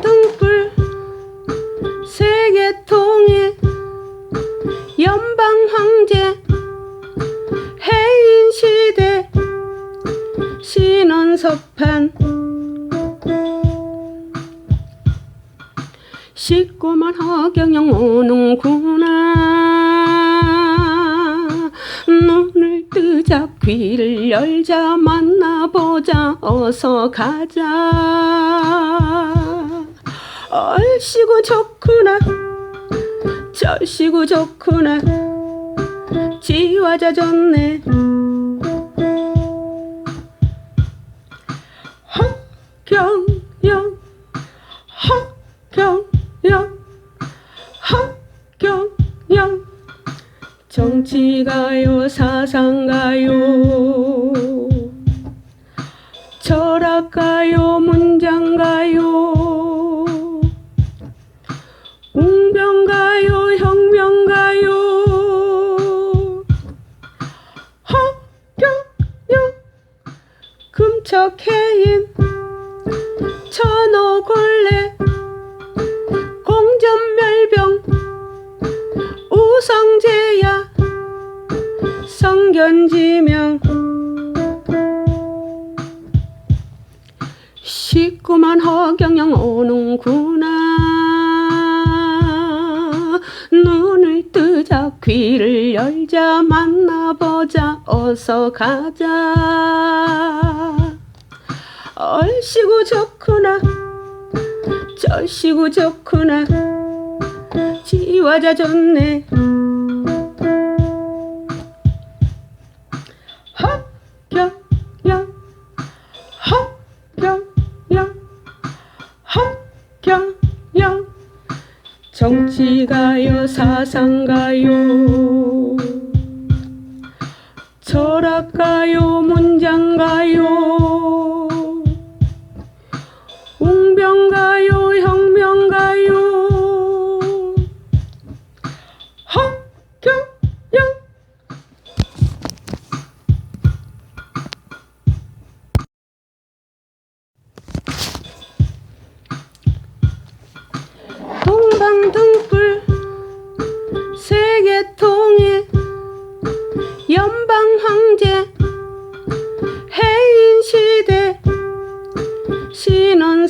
등불 세계 통일 연방 황제 해인 시대 신원섭판 식구만 허경영 오는구나. 눈을 뜨자 귀를 열자 만나보자. 어서 가자 얼씨구 좋구나. 절씨구 좋구나. 지화자 좋네. 허경영 허경영 허경영. 정치가요 사상가요. 철학가요 문장가요 척해인 천호골래 공전멸병 우성재야 성견지명. 식구만 허경영 오는구나. 눈을 뜨자 귀를 열자. 만나보자. 어서 가자 얼씨구 좋구나. 절씨구 좋구나. 지화자 좋네. 정치가요 사상가요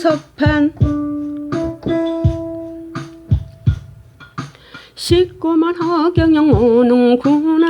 신원섭판 식구만 허경영 오는구나